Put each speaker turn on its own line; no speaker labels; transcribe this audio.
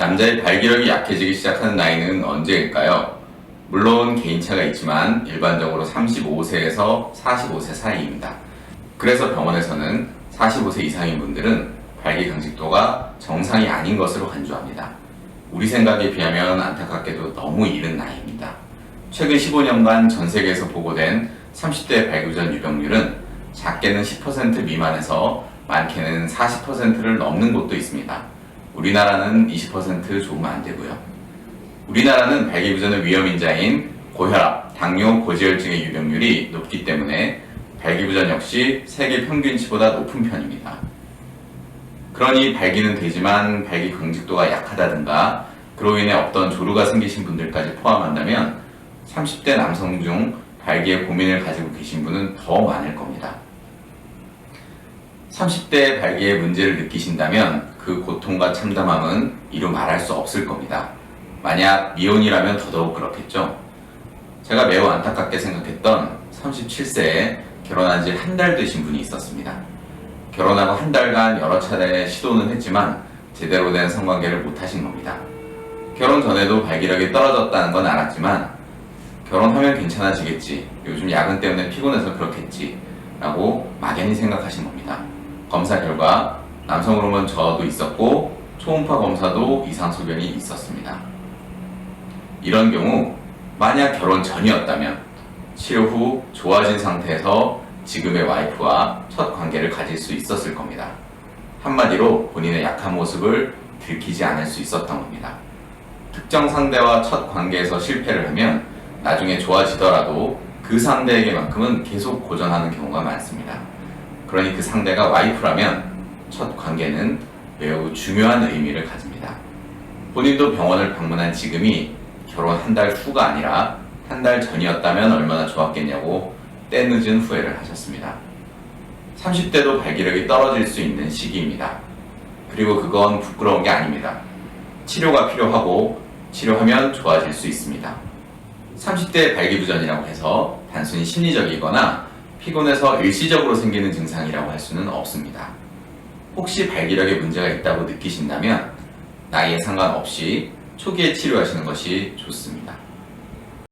남자의 발기력이 약해지기 시작하는 나이는 언제일까요? 물론 개인차가 있지만 일반적으로 35세에서 45세 사이입니다. 그래서 병원에서는 45세 이상인 분들은 발기 강직도가 정상이 아닌 것으로 간주합니다. 우리 생각에 비하면 안타깝게도 너무 이른 나이입니다. 최근 15년간 전 세계에서 보고된 30대 발기전 유병률은 작게는 10% 미만에서 많게는 40%를 넘는 곳도 있습니다. 우리나라는 20% 조금 안 되고요. 우리나라는 발기부전의 위험인자인 고혈압, 당뇨, 고지혈증의 유병률이 높기 때문에 발기부전 역시 세계 평균치보다 높은 편입니다. 그러니 발기는 되지만 발기 강직도가 약하다든가 그로 인해 어떤 조루가 생기신 분들까지 포함한다면 30대 남성 중 발기에 고민을 가지고 계신 분은 더 많을 겁니다. 30대 발기에 문제를 느끼신다면 그 고통과 참담함은 이루 말할 수 없을 겁니다. 만약 미혼이라면 더더욱 그렇겠죠. 제가 매우 안타깝게 생각했던 37세에 결혼한 지 한 달 되신 분이 있었습니다. 결혼하고 한 달간 여러 차례 시도는 했지만 제대로 된 성관계를 못 하신 겁니다. 결혼 전에도 발기력이 떨어졌다는 건 알았지만 결혼하면 괜찮아지겠지. 요즘 야근 때문에 피곤해서 그렇겠지. 라고 막연히 생각하신 겁니다. 검사 결과 남성 호르몬 저하도 있었고 초음파 검사도 이상 소견이 있었습니다. 이런 경우 만약 결혼 전이었다면 치료 후 좋아진 상태에서 지금의 와이프와 첫 관계를 가질 수 있었을 겁니다. 한마디로 본인의 약한 모습을 들키지 않을 수 있었던 겁니다. 특정 상대와 첫 관계에서 실패를 하면 나중에 좋아지더라도 그 상대에게만큼은 계속 고전하는 경우가 많습니다. 그러니 그 상대가 와이프라면 첫 관계는 매우 중요한 의미를 가집니다. 본인도 병원을 방문한 지금이 결혼 한 달 후가 아니라 한 달 전이었다면 얼마나 좋았겠냐고 때늦은 후회를 하셨습니다. 30대도 발기력이 떨어질 수 있는 시기입니다. 그리고 그건 부끄러운 게 아닙니다. 치료가 필요하고 치료하면 좋아질 수 있습니다. 30대 발기부전이라고 해서 단순히 심리적이거나 피곤해서 일시적으로 생기는 증상이라고 할 수는 없습니다. 혹시 발기력에 문제가 있다고 느끼신다면 나이에 상관없이 초기에 치료하시는 것이 좋습니다.